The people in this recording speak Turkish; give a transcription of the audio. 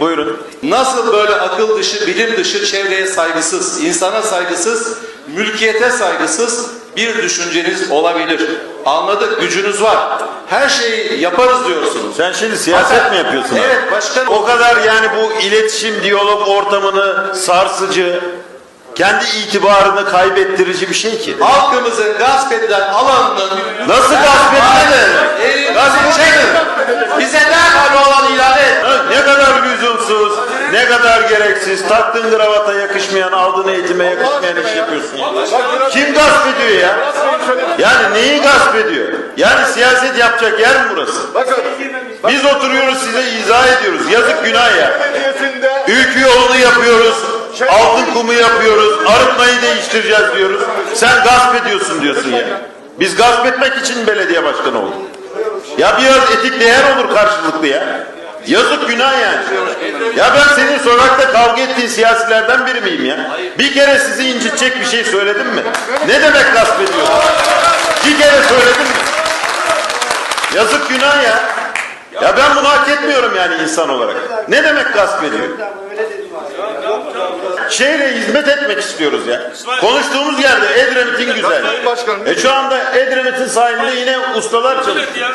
Buyurun. Nasıl böyle akıl dışı, bilim dışı, çevreye saygısız, insana saygısız, mülkiyete saygısız bir düşünceniz olabilir. Anladık, gücünüz var. Her şeyi yaparız diyorsunuz. Sen şimdi siyaset mi yapıyorsun? Evet başkanım. O kadar yani bu iletişim, diyalog ortamını sarsıcı, kendi itibarını kaybettirici bir şey ki. Halkımızın gasp edilen alanının ne kadar gereksiz, taktığın gravata yakışmayan, aldığın eğitime yakışmayan iş yapıyorsun ya. Kim gasp ediyor ya? Yani neyi gasp ediyor? Yani siyaset yapacak yer mi burası? Bakın, Biz oturuyoruz size izah ediyoruz. Yazık günah ya. Ülkü yolunu yapıyoruz, altın kumu yapıyoruz, arıtmayı değiştireceğiz diyoruz. Sen gasp ediyorsun diyorsun ya. Biz gasp etmek için belediye başkanı olduk. Ya biraz etik değer olur karşılıklı ya. Yazık günah yani. Ya ben senin sokakta kavga ettiğin siyasilerden biri miyim ya? Bir kere sizi incitecek bir şey söyledim mi? Ne demek gasp ediyorsun? Bir kere söyledim mi? Yazık günah ya. Ya ben bunu hak etmiyorum yani insan olarak. Ne demek gasp ediyor? Şehre hizmet etmek istiyoruz ya. Konuştuğumuz yerde Edremit'in güzel. E şu anda Edremit'in sahilinde yine ustalar çalışıyor.